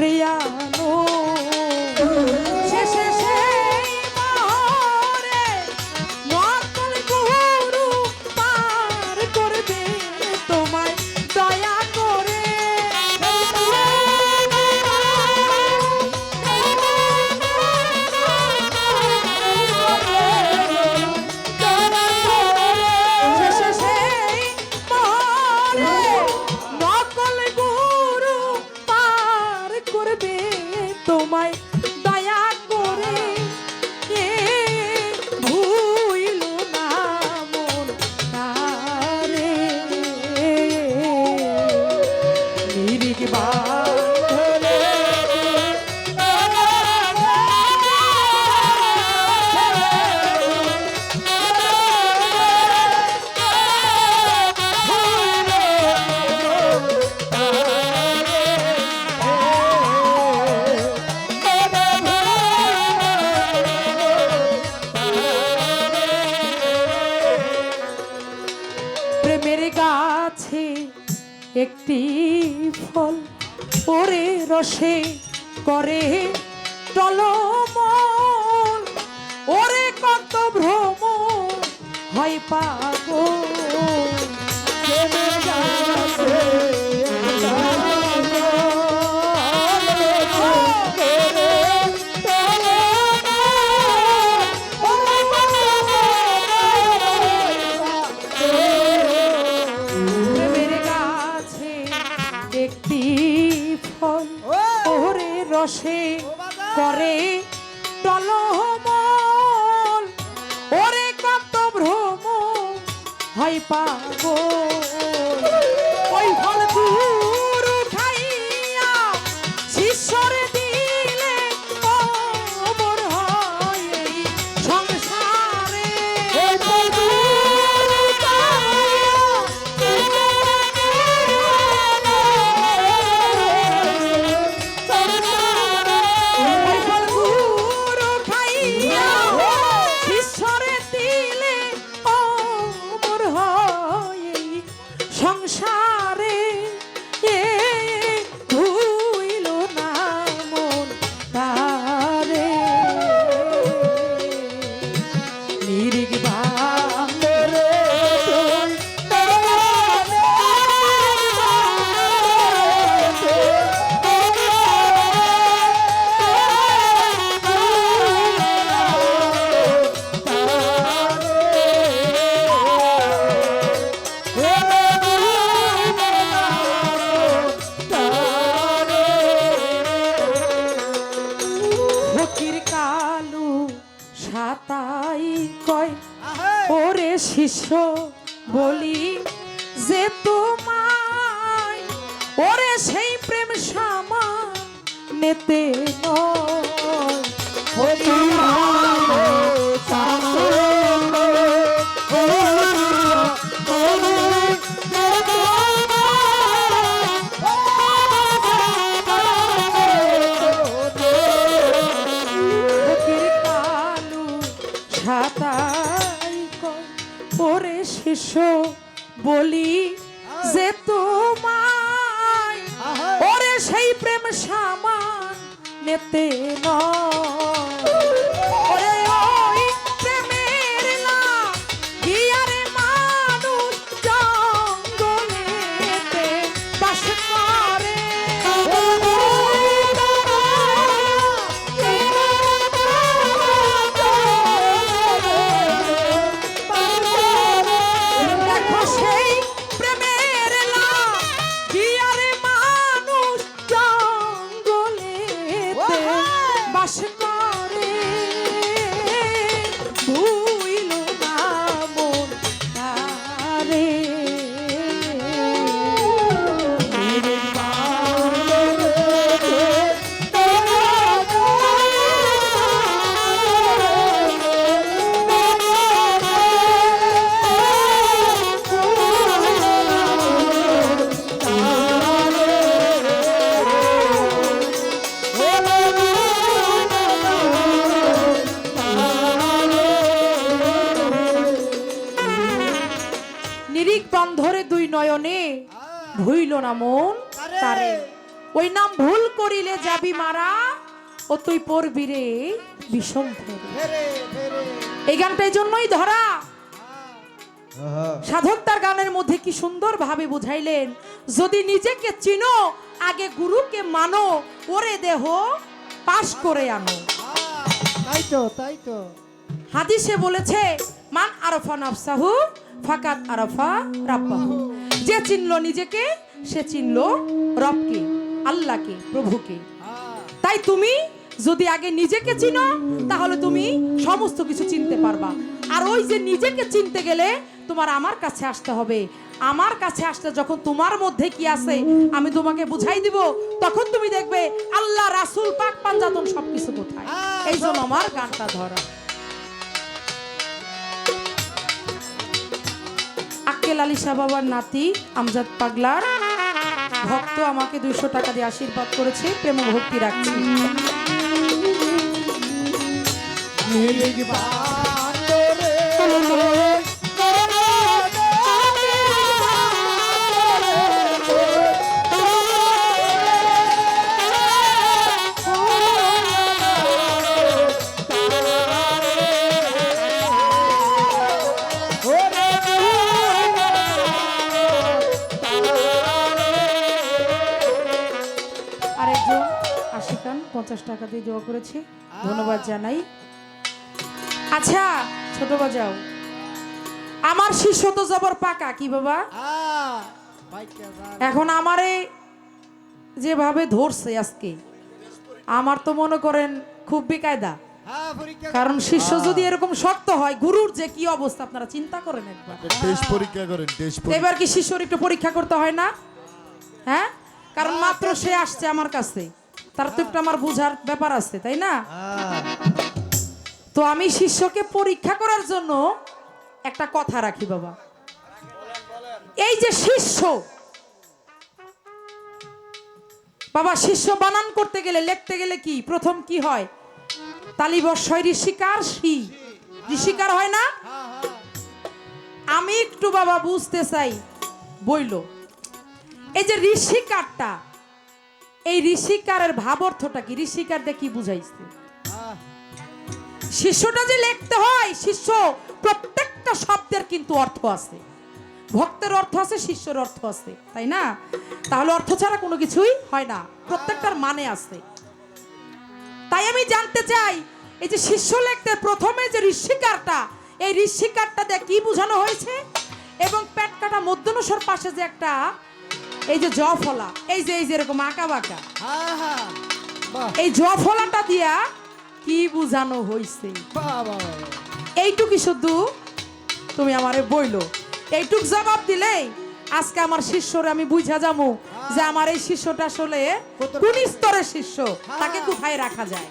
Yeah. mais. একটি ফল পরে রসে করে টলমন ওরে কত ভ্রম হয় পাগল। সে করে টলহমল ওরে কত ভ্রম হয় পাগল ছাতাই কয় ওরে শিষ্য বলি যে তোমায় ওরে সেই প্রেম সামা নেতে নয় করে শিষ্য বলি যে তোমায় ওরে সেই প্রেম সামান নেতে নয়। নয়নে ভুইল না মন তারে। ওই নাম ভুল করিলে যাবি মারা ও তুই পড়বি রে বিষম এই গানটা এই জন্যই ধরা। সাধক তার গানের মধ্যে কি সুন্দর ভাবে বুঝাইলেন যদি নিজেকে চিনো আগে গুরুকে মানো ওরে দেহ পাশ করে আনো। তাই তো তাই তো। হাদিসে বলেছে মান আরফা নাফসাহু ফাকাত আরফা রাব্বাহু। যে চিনলো নিজেকে, সে চিনলো রবকে, আল্লাহকে, প্রভুকে। তাই তুমি যদি আগে নিজেকে চিনো, তাহলে তুমি সমস্ত কিছু চিনতে পারবা। আর ওই যে নিজেকে চিনতে গেলে তোমার আমার কাছে আসতে হবে। আমার কাছে আসতে যখন তোমার মধ্যে কি আছে, আমি তোমাকে বুঝাই দিব, তখন তুমি দেখবে আল্লাহ, রাসুল, পাক, পাঞ্জাতন সবকিছু কোথায়। এই জন্য আমার গানটা ধরা। আক্কেল আলী শাহ বাবার নাতি আমজাদ পাগলার ভক্ত আমাকে দুইশো টাকা দিয়ে আশীর্বাদ করেছে প্রেম ভক্তি রাখছি নিরিগ আরেকজন আশিকান পঞ্চাশ টাকা দিয়ে দেওয়া করেছে। ধন্যবাদ জানাই। আচ্ছা ছোট বাজাও। আমার শিষ্য তো জবর পাকা কি বাবা। এখন আমারে যেভাবে ধরছে আজকে আমার তো মনে করেন খুব বেকায়দা। হ্যাঁ, কারণ শিষ্য যদি এরকম শক্ত হয় গুরুর যে কি অবস্থা আপনারা চিন্তা করেন একবার। পরীক্ষা করেন এবার কি শিষ্যর একটু পরীক্ষা করতে হয় না? হ্যাঁ? কারণ মাত্র সে আসছে আমার কাছে। তার তো একটু আমার বুঝার ব্যাপার আছে তাই না? তো আমি শিষ্যকে পরীক্ষা করার জন্য একটা কথা রাখি বাবা। এই যে শিষ্য বাবা শিষ্য বানান করতে গেলে লিখতে গেলে কি? প্রথম কি হয়? তালিবর্ষয় ঋষিকার শি ঋষিকার হয় না? হ্যাঁ, হ্যাঁ। আমি একটু বাবা বুঝতে চাই। বইল। এই যে ঋষিকারটা, এই ঋষিকারের ভাব অর্থটা কি? ঋষিকার দিয়ে কি বুঝাইছে? শিষ্যটা যে লিখতে হয় শিষ্য প্রত্যেকটা শব্দের কিন্তু অর্থ আছে। ভক্তের অর্থ আছে, শিষ্যের অর্থ আছে, তাই না? তাহলে অর্থ ছাড়া কোনো কিছুই হয় না। প্রত্যেকটার মানে আছে। তাই আমি জানতে চাই, এই যে শিষ্য লিখতে প্রথমে যে ঋষিকারটা, এই ঋষিকারটা দিয়ে কি বোঝানো হয়েছে? এবং পেট কাটা মধ্যনসর পাশে যে একটা এই যে জ ফলা এই যে এই যে এরকম আঁকা বাঁকা। এই জ ফলাটা দিয়া কি বোঝানো হয়েছে। এইটুকি শুধু তুমি আমারে বইলো। এইটুক জবাব দিলেই আজকে আমার শিষ্যরে আমি বুঝা যাব যে আমার এই শিষ্যটা আসলে কোন স্তরের শিষ্য? তাকে কোথায় রাখা যায়?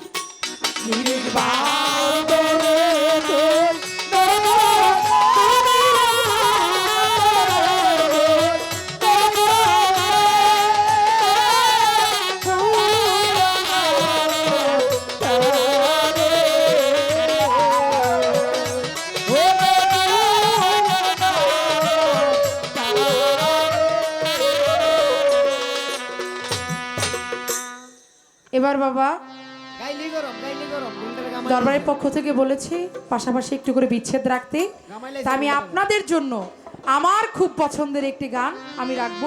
বাবা। দরবারের পক্ষ থেকে বলেছি পাশাপাশি একটু করে বিচ্ছেদ রাখতে। তা আমি আপনাদের জন্য আমার খুব পছন্দের একটি গান আমি রাখব।